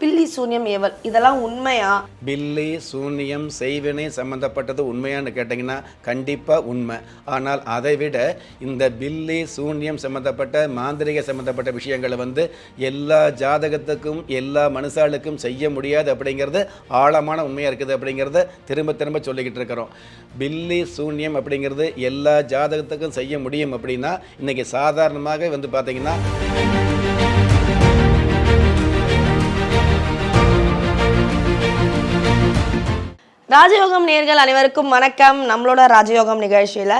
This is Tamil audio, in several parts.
பில்லி சூன்யம் ஏவல். இதெல்லாம் உண்மையா? பில்லி சூன்யம் செய்வினை சம்மந்தப்பட்டது உண்மையான்னு கேட்டிங்கன்னா கண்டிப்பாக உண்மை. ஆனால் அதை விட இந்த பில்லி சூன்யம் சம்மந்தப்பட்ட மாந்திரிக சம்மந்தப்பட்ட விஷயங்களை வந்து எல்லா ஜாதகத்துக்கும் எல்லா மனுஷாளுக்கும் செய்ய முடியாது அப்படிங்கிறது ஆழமான உண்மையாக இருக்குது அப்படிங்கிறத திரும்ப திரும்ப சொல்லிக்கிட்டு இருக்கிறோம். பில்லி சூன்யம் அப்படிங்கிறது எல்லா ஜாதகத்துக்கும் செய்ய முடியும் அப்படின்னா இன்றைக்கி சாதாரணமாக வந்து பார்த்திங்கன்னா ராஜயோகம் நேர்கள் அனைவருக்கும் வணக்கம். நம்மளோட ராஜயோகம் நிகழ்ச்சியில்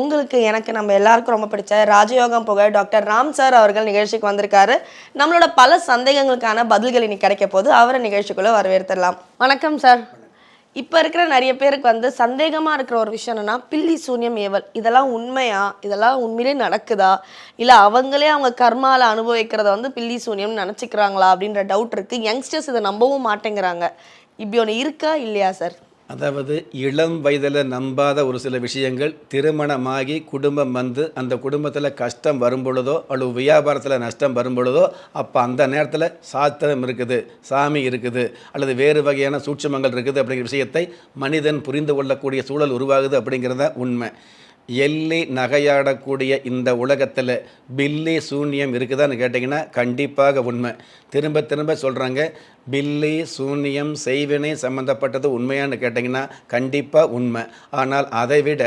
உங்களுக்கு எனக்கு நம்ம எல்லாருக்கும் ரொம்ப பிடிச்ச ராஜயோகம் புகழ் டாக்டர் ராம் சார் அவர்கள் நிகழ்ச்சிக்கு வந்திருக்காரு. நம்மளோட பல சந்தேகங்களுக்கான பதில்கள் இன்னைக்கு கிடைக்க போது அவரை நிகழ்ச்சிக்குள்ளே வரவேற்றுடலாம் வணக்கம் சார். இப்போ இருக்கிற நிறைய பேருக்கு வந்து சந்தேகமாக இருக்கிற ஒரு விஷயம் என்னன்னா பில்லி சூன்யம் ஏவல். இதெல்லாம் உண்மையா? இதெல்லாம் உண்மையிலே நடக்குதா? இல்லை அவங்களே அவங்க கர்மாவில் அனுபவிக்கிறத வந்து பில்லி சூன்யம்னு நினச்சிக்கிறாங்களா அப்படின்ற டவுட் இருக்குது யங்ஸ்டர்ஸ் இதை நம்பவும் மாட்டேங்கிறாங்க. இப்படி ஒன்று இருக்கா? இல்லையா சார் அதாவது இளம் வயதில் நம்பாத ஒரு சில விஷயங்கள் திருமணமாகி குடும்பம் வந்து அந்த குடும்பத்தில் கஷ்டம் வரும்பொழுதோ அல்லது வியாபாரத்தில் நஷ்டம் வரும்பொழுதோ அப்போ அந்த நேரத்தில் சாத்திரம் இருக்குது சாமி இருக்குது அல்லது வேறு வகையான சூட்சமங்கள் இருக்குது அப்படிங்கிற விஷயத்தை மனிதன் புரிந்து கொள்ளக்கூடிய சூழல் உருவாகுது அப்படிங்கிறத உண்மை. எள்ளி நகையாடக்கூடிய இந்த உலகத்தில் பில்லி சூன்யம் இருக்குதான்னு கேட்டிங்கன்னா கண்டிப்பாக உண்மை. திரும்ப திரும்ப சொல்கிறாங்க பில்லி சூன்யம் செய்வினை சம்மந்தப்பட்டது உண்மையான்னு கேட்டிங்கன்னா கண்டிப்பாக உண்மை. ஆனால் அதை விட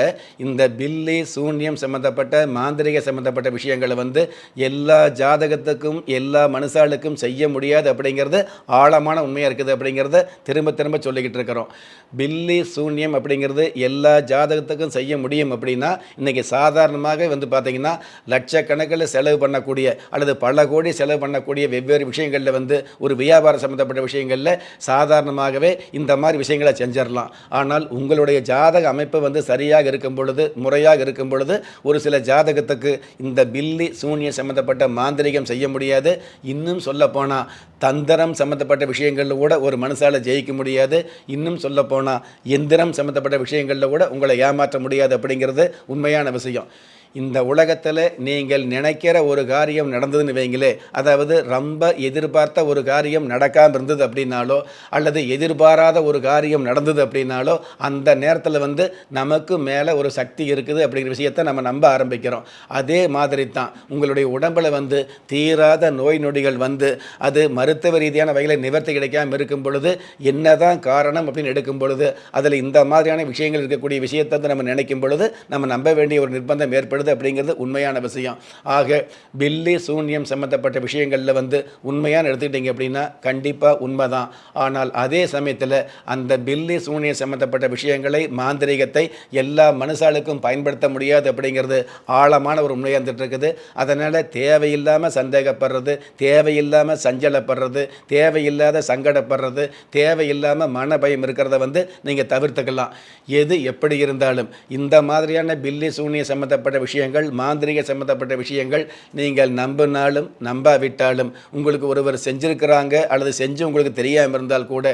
இந்த பில்லி சூன்யம் சம்மந்தப்பட்ட மாந்திரிக சம்மந்தப்பட்ட விஷயங்களை வந்து எல்லா ஜாதகத்துக்கும் எல்லா மனுஷாளுக்கும் செய்ய முடியாது அப்படிங்கிறது ஆழமான உண்மையாக இருக்குது அப்படிங்கிறத திரும்ப திரும்ப சொல்லிக்கிட்டு இருக்கிறோம். பில்லி சூன்யம் அப்படிங்கிறது எல்லா ஜாதகத்துக்கும் செய்ய முடியும் அப்படின்னா இன்றைக்கி சாதாரணமாக வந்து பார்த்திங்கன்னா லட்சக்கணக்கில் செலவு பண்ணக்கூடிய அல்லது பல கோடி செலவு பண்ணக்கூடிய வெவ்வேறு விஷயங்களில் வந்து ஒரு வியாபார சம்மந்தப்பட்ட விஷயங்களில் சாதாரணமாகவே இந்த மாதிரி விஷயங்களை செஞ்சிடலாம். ஆனால் உங்களுடைய ஜாதக அமைப்பு வந்து சரியாக இருக்கும் பொழுது முறையாக இருக்கும் பொழுது ஒரு சில ஜாதகத்துக்கு இந்த பில்லி சூன்யம் சம்மந்தப்பட்ட மாந்திரிகம் செய்ய முடியாது. இன்னும் சொல்லப்போனால் தந்திரம் சம்மந்தப்பட்ட விஷயங்களில் கூட ஒரு மனுஷால் ஜெயிக்க முடியாது. இன்னும் சொல்லப்போனால் எந்திரம் சம்மந்தப்பட்ட விஷயங்களில் கூட உங்களை ஏமாற்ற முடியாது அப்படிங்கிறது உண்மையான விஷயம். இந்த உலகத்தில் நீங்கள் நினைக்கிற ஒரு காரியம் நடந்ததுன்னு வைங்களே அதாவது ரொம்ப எதிர்பார்த்த ஒரு காரியம் நடக்காமல் இருந்தது அப்படின்னாலோ அல்லது எதிர்பாராத ஒரு காரியம் நடந்தது அப்படின்னாலோ அந்த நேரத்தில் வந்து நமக்கு மேலே ஒரு சக்தி இருக்குது அப்படிங்கிற விஷயத்தை நம்ம நம்ப ஆரம்பிக்கிறோம். அதே மாதிரி தான் உங்களுடைய உடம்பில் வந்து தீராத நோய் நொடிகள் வந்து அது மருத்துவ ரீதியான வகையில் நிவர்த்தி கிடைக்காமல் இருக்கும் பொழுது என்னதான் காரணம் அப்படின்னு எடுக்கும் பொழுது அதில் இந்த மாதிரியான விஷயங்கள் இருக்கக்கூடிய விஷயத்தை வந்து நம்ம நினைக்கும் பொழுது நம்ம நம்ப வேண்டிய ஒரு நிர்பந்தம் ஏற்படுது. இருக்குது அப்படிங்கிறது உண்மையான விஷயம். ஆக பில்லி சூன்யம் சம்மந்தப்பட்ட விஷயங்களில் வந்து உண்மையான எடுத்துக்கிட்டீங்க அப்படின்னா கண்டிப்பாக உண்மை தான் ஆனால் அதே சமயத்தில் அந்த பில்லி சூன்யம் சம்மந்தப்பட்ட விஷயங்களை மாந்திரிகத்தை எல்லா மனுஷாளுக்கும் பயன்படுத்த முடியாது அப்படிங்கிறது ஆழமான ஒரு உண்மையாக இருந்துட்டு இருக்குது அதனால் தேவையில்லாமல் சந்தேகப்படுறது தேவையில்லாமல் சஞ்சலப்படுறது தேவையில்லாத சங்கடப்படுறது தேவையில்லாமல் மன பயம் இருக்கிறத வந்து நீங்கள் தவிர்த்துக்கலாம். எது எப்படி இருந்தாலும் இந்த மாதிரியான பில்லி சூனிய சம்மந்தப்பட்ட விஷயங்கள் மாந்திரிக சம்மந்தப்பட்ட விஷயங்கள் நீங்கள் நம்பினாலும் நம்பாவிட்டாலும் உங்களுக்கு ஒருவர் செஞ்சுருக்கிறாங்க அல்லது செஞ்சு உங்களுக்கு தெரியாமல் இருந்தால் கூட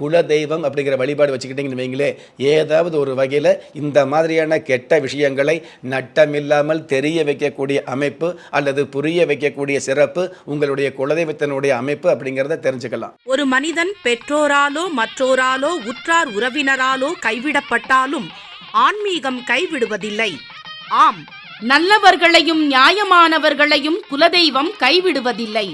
குல தெய்வம் அப்படிங்கிற வழிபாடு வச்சுக்கிட்டீங்கன்னு வைங்களே ஏதாவது ஒரு வகையில் இந்த மாதிரியான கெட்ட விஷயங்களை நட்டமில்லாமல் தெரிய வைக்கக்கூடிய அமைப்பு அல்லது புரிய வைக்கக்கூடிய சிறப்பு உங்களுடைய குலதெய்வத்தினுடைய அமைப்பு அப்படிங்கிறத தெரிஞ்சுக்கலாம். ஒரு மனிதன் பெற்றோராலோ மற்றோராலோ உற்றார் உறவினராலோ கைவிடப்பட்டாலும் ஆன்மீகம் கைவிடுவதில்லை. ஆம் நல்லவர்களையும் நியாயமானவர்களையும் குலதெய்வம் கைவிடுவதில்லை.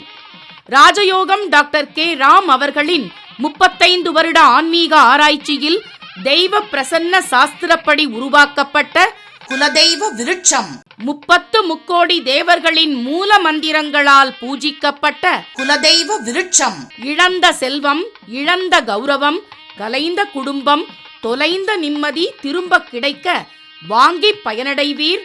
ராஜயோகம் டாக்டர் கே. ராம் அவர்களின் முப்பத்தைந்து வருட ஆன்மீக ஆராய்ச்சியில் தெய்வ பிரசன்ன சாஸ்திரப்படி உருவாக்கப்பட்ட குலதெய்வ விருட்சம். முப்பத்து முக்கோடி தேவர்களின் மூல மந்திரங்களால் பூஜிக்கப்பட்ட குலதெய்வ விருட்சம். இழந்த செல்வம் இழந்த கௌரவம் கலைந்த குடும்பம் தொலைந்த நிம்மதி திரும்ப கிடைக்க வாங்கி பயனடைவீர்.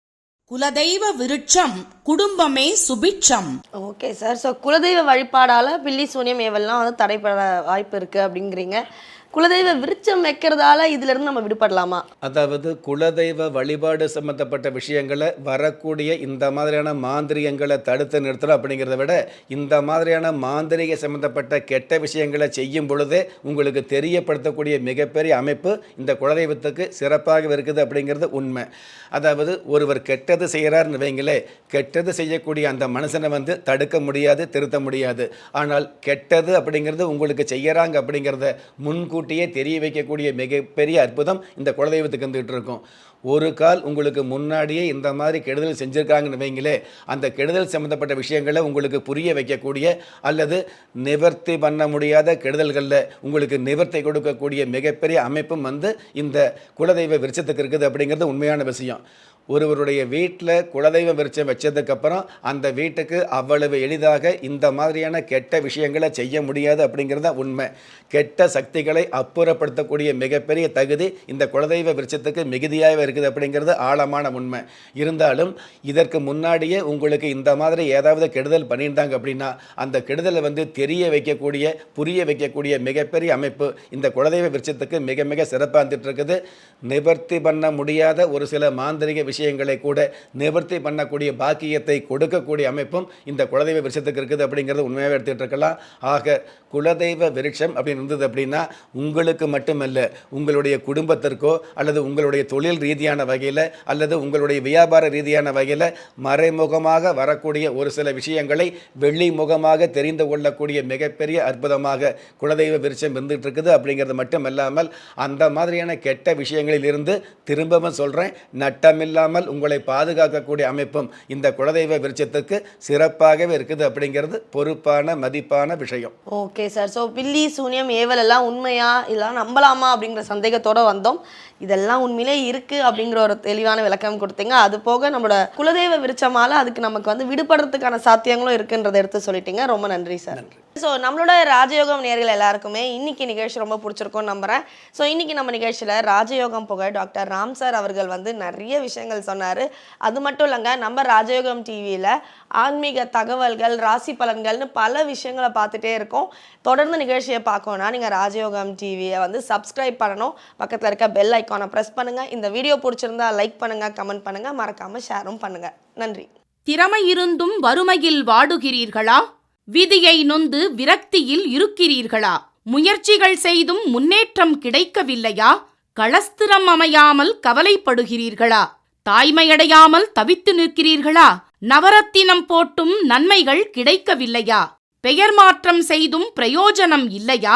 குலதெய்வ விருட்சம் குடும்பமே சுபிட்சம். Okay sir. ஸோ குலதெய்வ வழிபாடால் பில்லி சூனியம் ஏவல்லாம் வந்து தடைபட வாய்ப்பு இருக்குது அப்படிங்கிறீங்க. குலதெய்வ விருச்சம் வைக்கிறதால இதிலிருந்து நம்ம விடுபடலாமா? அதாவது குலதெய்வ வழிபாடு சம்மந்தப்பட்ட விஷயங்களை வரக்கூடிய இந்த மாதிரியான மாந்திரியங்களை தடுத்து நிறுத்தணும் அப்படிங்கிறத விட இந்த மாதிரியான மாந்திரிக சம்மந்தப்பட்ட கெட்ட விஷயங்களை செய்யும் பொழுதே உங்களுக்கு தெரியப்படுத்தக்கூடிய மிகப்பெரிய அமைப்பு இந்த குலதெய்வத்துக்கு சிறப்பாக இருக்குது அப்படிங்கிறது உண்மை. அதாவது ஒருவர் கெட்டது செய்கிறாருன்னு வைங்களே கெட்டது செய்யக்கூடிய அந்த மனுஷனை வந்து தடுக்க முடியாது திருத்த முடியாது. ஆனால் கெட்டது அப்படிங்கிறது உங்களுக்கு செய்யறாங்க அப்படிங்கிறத முன்கூட்டியே தெரிய வைக்கக்கூடிய மிகப்பெரிய அற்புதம் இந்த குலதெய்வத்துக்கு வந்துகிட்டு இருக்கும். ஒரு கால் உங்களுக்கு முன்னாடியே இந்த மாதிரி கெடுதல் செஞ்சுருக்காங்கன்னு வைங்களே அந்த கெடுதல் சம்மந்தப்பட்ட விஷயங்களை உங்களுக்கு புரிய வைக்கக்கூடிய அல்லது நிவர்த்தி பண்ண முடியாத கெடுதல்களில் உங்களுக்கு நிவர்த்தி கொடுக்கக்கூடிய மிகப்பெரிய அமைப்பும் வந்து இந்த குலதெய்வ விருட்சத்துக்கு இருக்குது அப்படிங்கிறது உண்மையான விஷயம். ஒருவருடைய வீட்டில் குலதெய்வ விருட்சம் வச்சதுக்கப்புறம் அந்த வீட்டுக்கு அவ்வளவு எளிதாக இந்த மாதிரியான கெட்ட விஷயங்களை செய்ய முடியாது அப்படிங்கிறது தான் உண்மை. கெட்ட சக்திகளை அப்புறப்படுத்தக்கூடிய மிகப்பெரிய தகுதி இந்த குலதெய்வ விருட்சத்துக்கு மிகுதியாக இருக்குது அப்படிங்கிறது ஆழமான உண்மை. இருந்தாலும் இதற்கு முன்னாடியே உங்களுக்கு இந்த மாதிரி ஏதாவது கெடுதல் பண்ணியிருந்தாங்க அப்படின்னா அந்த கெடுதலை வந்து தெரிய வைக்கக்கூடிய புரிய வைக்கக்கூடிய மிகப்பெரிய அமைப்பு இந்த குலதெய்வ விருட்சத்துக்கு மிக மிக சிறப்பாக இருந்துட்டு இருக்குது. நிவர்த்தி பண்ண முடியாத ஒரு சில மாந்திரிக விஷயங்களை கூட நிவர்த்தி பண்ணக்கூடிய பாக்கியத்தை கொடுக்கக்கூடிய அமைப்பும் இந்த குலதெய்வ விருட்சத்துக்கு இருக்குது அப்படிங்கிறது உண்மையாகவே எடுத்துகிட்டு இருக்கலாம். ஆக குலதெய்வ விருட்சம் அப்படின்னு இருந்தது அப்படின்னா உங்களுக்கு மட்டுமல்ல உங்களுடைய குடும்பத்திற்கோ அல்லது உங்களுடைய தொழில் ரீதியான வகையில் அல்லது உங்களுடைய வியாபார ரீதியான வகையில் மறைமுகமாக வரக்கூடிய ஒரு சில விஷயங்களை வெள்ளி முகமாக தெரிந்து கொள்ளக்கூடிய மிகப்பெரிய அற்புதமாக குலதெய்வ விருட்சம் இருந்துகிட்டு இருக்குது அப்படிங்கிறது மட்டும் இல்லாமல் அந்த மாதிரியான கெட்ட விஷயங்களில் இருந்து திரும்பவும் சொல்கிறேன் நட்டமில்லா இல்லாமல் உங்களை பாதுகாக்கக்கூடிய அமைப்பும் இந்த குலதெய்வ விருட்சத்துக்கு சிறப்பாகவே இருக்குது அப்படிங்கிறது பொறுப்பான மதிப்பான விஷயம். ஓகே சார் ஸோ பில்லி சூனியம் ஏவல் எல்லாம் உண்மையா இதெல்லாம் நம்பலாமா அப்படிங்கிற சந்தேகத்தோட வந்தோம். இதெல்லாம் உண்மையிலே இருக்கு அப்படிங்கிற ஒரு தெளிவான விளக்கம் கொடுத்தீங்க. அது போக நம்மளோட குலதெய்வ விருட்சமால அதுக்கு நமக்கு வந்து விடுபடுறதுக்கான சாத்தியங்களும் இருக்குன்றதை எடுத்து சொல்லிட்டீங்க. ரொம்ப நன்றி சார் ஸோ நம்மளோட ராஜயோகம் நேர்கள் எல்லாருக்குமே இன்னைக்கு நிகழ்ச்சி ரொம்ப பிடிச்சிருக்கும்னு நம்புறேன். ஸோ இன்னைக்கு நம்ம நிகழ்ச்சியில் ராஜயோகம் புகழ் டாக்டர் ராம் சார் அவர்கள் வந்து நிறைய விஷயங்கள் சொன்னார். அது மட்டும் இல்லைங்க நம்ம ராஜயோகம் டிவியில் ஆன்மீக தகவல்கள் ராசி பலன்கள்னு பல விஷயங்களை பார்த்துட்டே இருக்கோம். தொடர்ந்து நிகழ்ச்சியை பார்க்கணும்னா நீங்கள் ராஜயோகம் டிவியை வந்து சப்ஸ்கிரைப் பண்ணணும். பக்கத்தில் இருக்க பெல் ஐக்கானை ப்ரெஸ் பண்ணுங்கள் இந்த வீடியோ பிடிச்சிருந்தா லைக் பண்ணுங்கள் கமெண்ட் பண்ணுங்கள் மறக்காமல் ஷேரும் பண்ணுங்கள் நன்றி. திறமை இருந்தும் வறுமையில் வாடுகிறீர்களா? விதியை நொந்து விரக்தியில் இருக்கிறீர்களா? முயற்சிகள் செய்தும் முன்னேற்றம் கிடைக்கவில்லையா? களஸ்திரம் அமையாமல் கவலைப்படுகிறீர்களா? தாய்மையடையாமல் தவித்து நிற்கிறீர்களா? நவரத்தினம் போட்டும் நன்மைகள் கிடைக்கவில்லையா? பெயர் மாற்றம் செய்தும் பிரயோஜனம் இல்லையா?